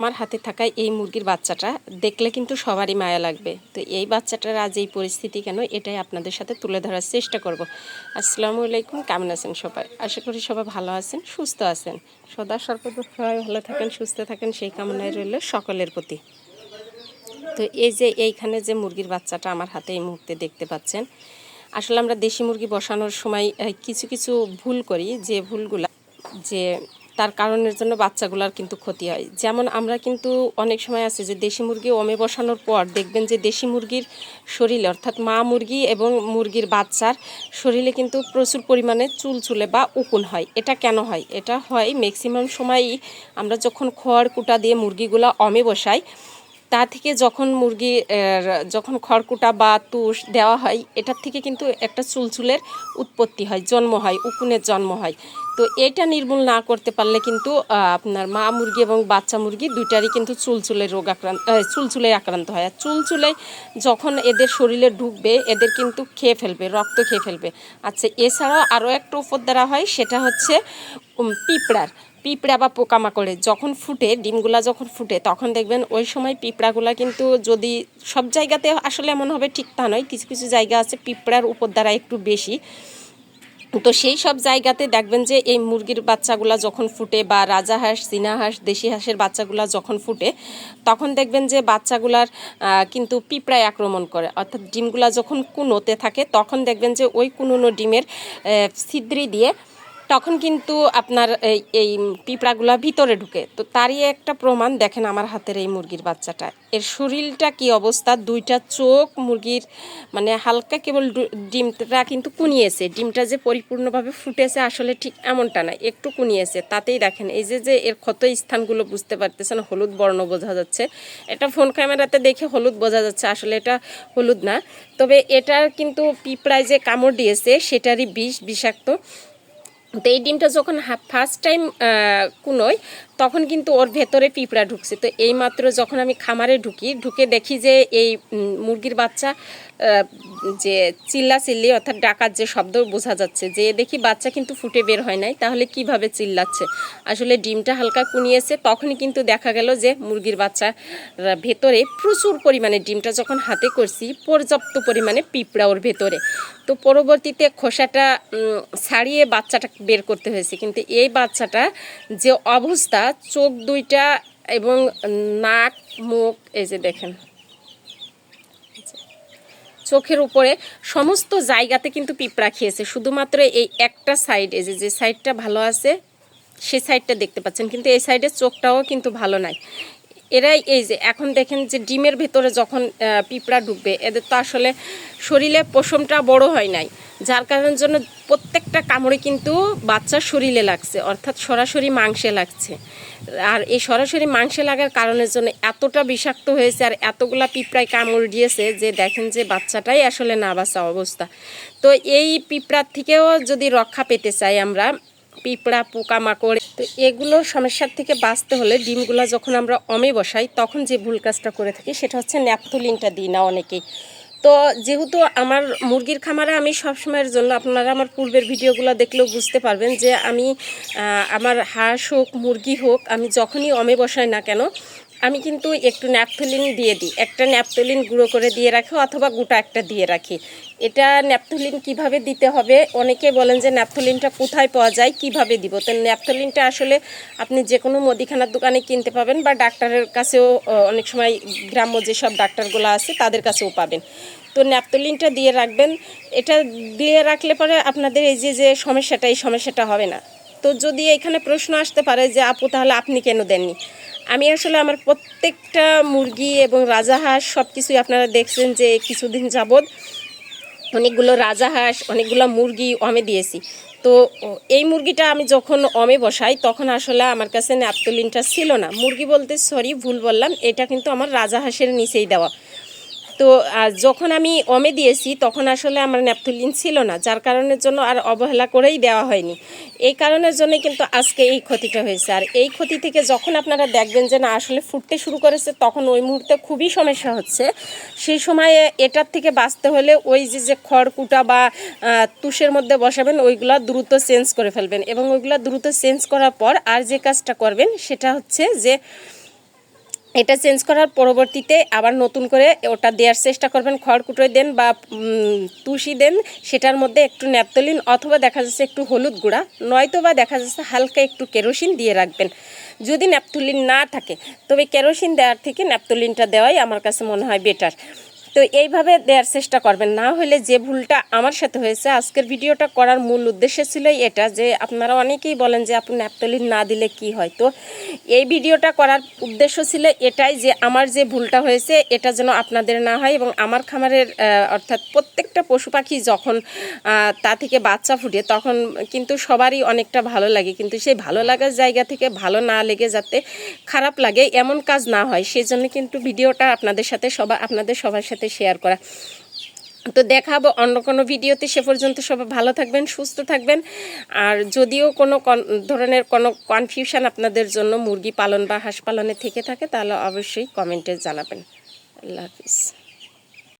আমার হাতে থাকা এই মুরগির বাচ্চাটা দেখলে কিন্তু সবারই মায়া লাগবে। তো এই বাচ্চাটার আজ এই পরিস্থিতি কেন? এটাই আপনাদের সাথে তুলে ধরার চেষ্টা করব। আসসালামু আলাইকুম, কেমন আছেন সবাই? আশা করি সবাই ভালো আছেন, সুস্থ আছেন। সদা সর্বদা সবাই ভালো থাকেন, সুস্থ থাকেন, সেই কামনায় রইল সকলের প্রতি। তো এই যে এইখানে যে মুরগির বাচ্চাটা আমার হাতে এই মুহূর্তে দেখতে পাচ্ছেন, আসলে আমরা দেশি মুরগি বসানোর সময় কিছু কিছু ভুল করি। যে ভুলগুলা, যে তার কারণের জন্য বাচ্চাগুলার কিন্তু ক্ষতি হয়। যেমন আমরা কিন্তু অনেক সময় আছে যে দেশি মুরগি ওমে বসানোর পর দেখবেন যে দেশি মুরগির শরীরে, অর্থাৎ মা মুরগি এবং মুরগির বাচ্চার শরীরে কিন্তু প্রচুর পরিমাণে চুল চুলে বা উকুন হয়। এটা কেন হয়? এটা হয় ম্যাক্সিমাম সময়ই আমরা যখন খড় কুটা দিয়ে মুরগিগুলা অমে বসাই তা থেকে যখন মুরগি যখন খড়কুটা বা তুষ দেওয়া হয়, এটার থেকে কিন্তু একটা চুলচুলের উৎপত্তি হয়, জন্ম হয়, উকুনের জন্ম হয়। তো এটা নির্মূল না করতে পারলে কিন্তু আপনার মা মুরগি এবং বাচ্চা মুরগি দুইটারই কিন্তু চুলচুলের রোগ আক্রান্ত চুলচুলে আক্রান্ত হয়। আর চুলচুলে যখন এদের শরীরে ঢুকবে, এদের কিন্তু খেয়ে ফেলবে, রক্ত খেয়ে ফেলবে। আচ্ছা এছাড়াও আরও একটা উপর দ্বারা হয়, সেটা হচ্ছে পিঁপড়ার। পিঁপড়া বা পোকামাকড়ে যখন ফুটে, ডিমগুলা যখন ফুটে, তখন দেখবেন ওই সময় পিঁপড়াগুলা কিন্তু যদি সব জায়গাতে আসলে এমন হবে, ঠিক তা নয়। কিছু কিছু জায়গা আছে পিঁপড়ার উপর দ্বারা একটু বেশি। তো সেই সব জায়গাতে দেখবেন যে এই মুরগির বাচ্চাগুলা যখন ফুটে বা রাজা হাঁস, চীনা হাঁস, দেশি হাঁসের বাচ্চাগুলা যখন ফুটে, তখন দেখবেন যে বাচ্চাগুলার কিন্তু পিঁপড়ায় আক্রমণ করে। অর্থাৎ ডিমগুলা যখন কুনোতে থাকে, তখন দেখবেন যে ওই কুনোনো ডিমের ছিদ্রি দিয়ে তখন কিন্তু আপনার এই এই পিঁপড়াগুলা ভিতরে ঢুকে। তো তারই একটা প্রমাণ দেখেন আমার হাতের এই মুরগির বাচ্চাটা। এর শরীরটা কি অবস্থা? দুইটা চোখ, মুরগির মানে হালকা কেবল ডিমটা কিন্তু কুনিয়েছে। ডিমটা যে পরিপূর্ণভাবে ফুটেছে আসলে ঠিক এমনটা না, একটু কুনিয়েছে। তাতেই দেখেন, এই যে যে এর ক্ষত স্থানগুলো বুঝতে পারতেছেন, হলুদ বর্ণ বোঝা যাচ্ছে। এটা ফোন ক্যামেরাতে দেখে হলুদ বোঝা যাচ্ছে, আসলে এটা হলুদ না। তবে এটার কিন্তু পিঁপড়ায় যে কামড় দিয়েছে, সেটারই বিষ বিষাক্ত। তো এই ডিমটা যখন ফার্স্ট টাইম কুনোয় তখন কিন্তু ওর ভেতরে পিঁপড়া ঢুকছে। তো এই মাত্র যখন আমি খামারে ঢুকি, ঢুকে দেখি যে এই মুরগির বাচ্চা যে চিল্লা চিল্লি অর্থাৎ ডাকার যে শব্দ বোঝা যাচ্ছে, যে দেখি বাচ্চা কিন্তু ফুটে বের হয় নাই, তাহলে কীভাবে চিল্লাচ্ছে? আসলে ডিমটা হালকা কুনিয়েছে, তখনই কিন্তু দেখা গেল যে মুরগির বাচ্চা ভেতরে প্রচুর পরিমাণে ডিমটা যখন হাতে করছি, পর্যাপ্ত পরিমাণে পিঁপড়া ওর ভেতরে। তো পরবর্তীতে খোসাটা ছাড়িয়ে বাচ্চাটা বের করতে হয়েছে। কিন্তু এই বাচ্চাটা যে অবস্থা চোখ দুইটা এবং নাক, মুখ, এই যে দেখেন। চোখের উপরে সমস্ত জায়গাতে কিন্তু পিঁপড়া খেয়েছে। শুধুমাত্র এই একটা সাইড, এই যে যে সাইডটা ভালো আছে, সে সাইডটা দেখতে পাচ্ছেন। কিন্তু এই সাইডের চোখটাও কিন্তু ভালো নাই। এরাই এই যে, এখন দেখেন যে ডিমের ভেতরে যখন পিঁপড়া ঢুকবে, এদের তো আসলে শরীরে পশমটা বড় হয় নাই। যার কারণের জন্য প্রত্যেকটা কামড়ে কিন্তু বাচ্চার শরীরে লাগছে, অর্থাৎ সরাসরি মাংসে লাগছে। আর এই সরাসরি মাংসে লাগার কারণের জন্য এতটা বিষাক্ত হয়েছে আর এতগুলা পিঁপড়ায় কামড় দিয়েছে যে দেখেন যে বাচ্চাটাই আসলে না বাঁচা অবস্থা। তো এই পিঁপড়ার থেকেও যদি রক্ষা পেতে চাই আমরা, পিঁপড়া, পোকামাকড় তো এগুলো সমস্যার থেকে বাঁচতে হলে ডিমগুলো যখন আমরা অমে বসাই, তখন যে ভুল কাজটা করে থাকি সেটা হচ্ছে ন্যাপথলিনটা দিই না অনেকেই। তো যেহেতু আমার মুরগির খামারে আমি সবসময়ের জন্য, আপনারা আমার পূর্বের ভিডিওগুলো দেখলেও বুঝতে পারবেন যে আমি আমার হাঁস হোক, মুরগি হোক, আমি যখনই অমে বসাই না কেন আমি কিন্তু একটু ন্যাপথলিন দিয়ে দিই। একটা ন্যাপথলিন গুঁড়ো করে দিয়ে রাখি অথবা গোটা একটা দিয়ে রাখি। এটা ন্যাপথলিন কীভাবে দিতে হবে? অনেকে বলেন যে ন্যাপথলিনটা কোথায় পাওয়া যায়? কীভাবে দিব? তো ন্যাপথলিনটা আসলে আপনি যে কোনো মুদিখানার দোকানে কিনতে পাবেন বা ডাক্তারের কাছেও অনেক সময় গ্রাম্য যেসব ডাক্তারগুলো আছে তাদের কাছেও পাবেন। তো ন্যাপথলিনটা দিয়ে রাখবেন। এটা দিয়ে রাখলে পরে আপনাদের এই যে যে সমস্যাটা, এই সমস্যাটা হবে না। তো যদি এখানে প্রশ্ন আসতে পারে যে, আপু, তাহলে আপনি কেন দেননি? আমি আসলে আমার প্রত্যেকটা মুরগি এবং রাজাহাঁস সব কিছুই আপনারা দেখছেন যে কিছুদিন যাবৎ অনেকগুলো রাজাহাঁস অনেকগুলো মুরগি অমে দিয়েছি। তো এই মুরগিটা আমি যখন অমে বসাই, তখন আসলে আমার কাছে ন্যাপতলিনটা ছিল না। মুরগি বলতে সরি, ভুল বললাম, এটা কিন্তু আমার রাজা হাঁসের নিচেই দেওয়া। তো যখন আমি অমে দিয়েছি, তখন আসলে আমার ন্যাপথুলিন ছিল না, যার কারণের জন্য আর অবহেলা করেই দেওয়া হয়নি। এই কারণের জন্য কিন্তু আজকে এই ক্ষতিটা হয়েছে। আর এই ক্ষতি থেকে যখন আপনারা দেখবেন যে, না, আসলে ফুটতে শুরু করেছে, তখন ওই মুহূর্তে খুবই সমস্যা হচ্ছে। সেই সময়ে এটার থেকে বাঁচতে হলে ওই যে যে খড়কুটা বা তুষের মধ্যে বসাবেন, ওইগুলো দ্রুত চেঞ্জ করে ফেলবেন। এবং ওইগুলো দ্রুত চেঞ্জ করার পর আর যে কাজটা করবেন, সেটা হচ্ছে যে এটা চেঞ্জ করার পরবর্তীতে আবার নতুন করে ওটা দেওয়ার চেষ্টা করবেন খড় কুটোয় দেন বা তুষি দেন, সেটার মধ্যে একটু ন্যাপতলিন অথবা দেখা যাচ্ছে একটু হলুদ গুঁড়া নয়তো বা দেখা যাচ্ছে হালকা একটু কেরোসিন দিয়ে রাখবেন। যদি ন্যাপতলিন না থাকে, তবে কেরোসিন দেওয়ার থেকে ন্যাপতলিনটা দেওয়াই আমার কাছে মনে হয় বেটার তো এইভাবে দেওয়ার চেষ্টা করবেন। না হলে যে ভুলটা আমার সাথে হয়েছে, আজকের ভিডিওটা করার মূল উদ্দেশ্য ছিল এটা যে আপনারা অনেকেই বলেন যে আপনি ন্যাপথলিন না দিলে কি হয়। তো এই ভিডিওটা করার উদ্দেশ্য ছিল এটাই যে আমার যে ভুলটা হয়েছে, এটা যেন আপনাদের না হয় এবং আমার খামারের অর্থাৎ প্রত্যেকটা পশু পাখি যখন তা থেকে বাচ্চা ফুটে তখন কিন্তু সবারই অনেকটা ভালো লাগে। কিন্তু সেই ভালো লাগার জায়গা থেকে ভালো না লেগে যাতে খারাপ লাগে এমন কাজ না হয় সেই জন্য কিন্তু ভিডিওটা আপনাদের সাথে সবাই আপনাদের সবার সাথে শেয়ার করা। তো দেখাবো অন্য কোনো ভিডিওতে। সে পর্যন্ত সবাই ভালো থাকবেন, সুস্থ থাকবেন। আর যদিও কোনো ধরনের কোনো কনফিউশন আপনাদের জন্য মুরগি পালন বা হাঁস পালনে থেকে থাকে, তাহলে অবশ্যই কমেন্টে জানাবেন। আল্লাহ হাফিজ।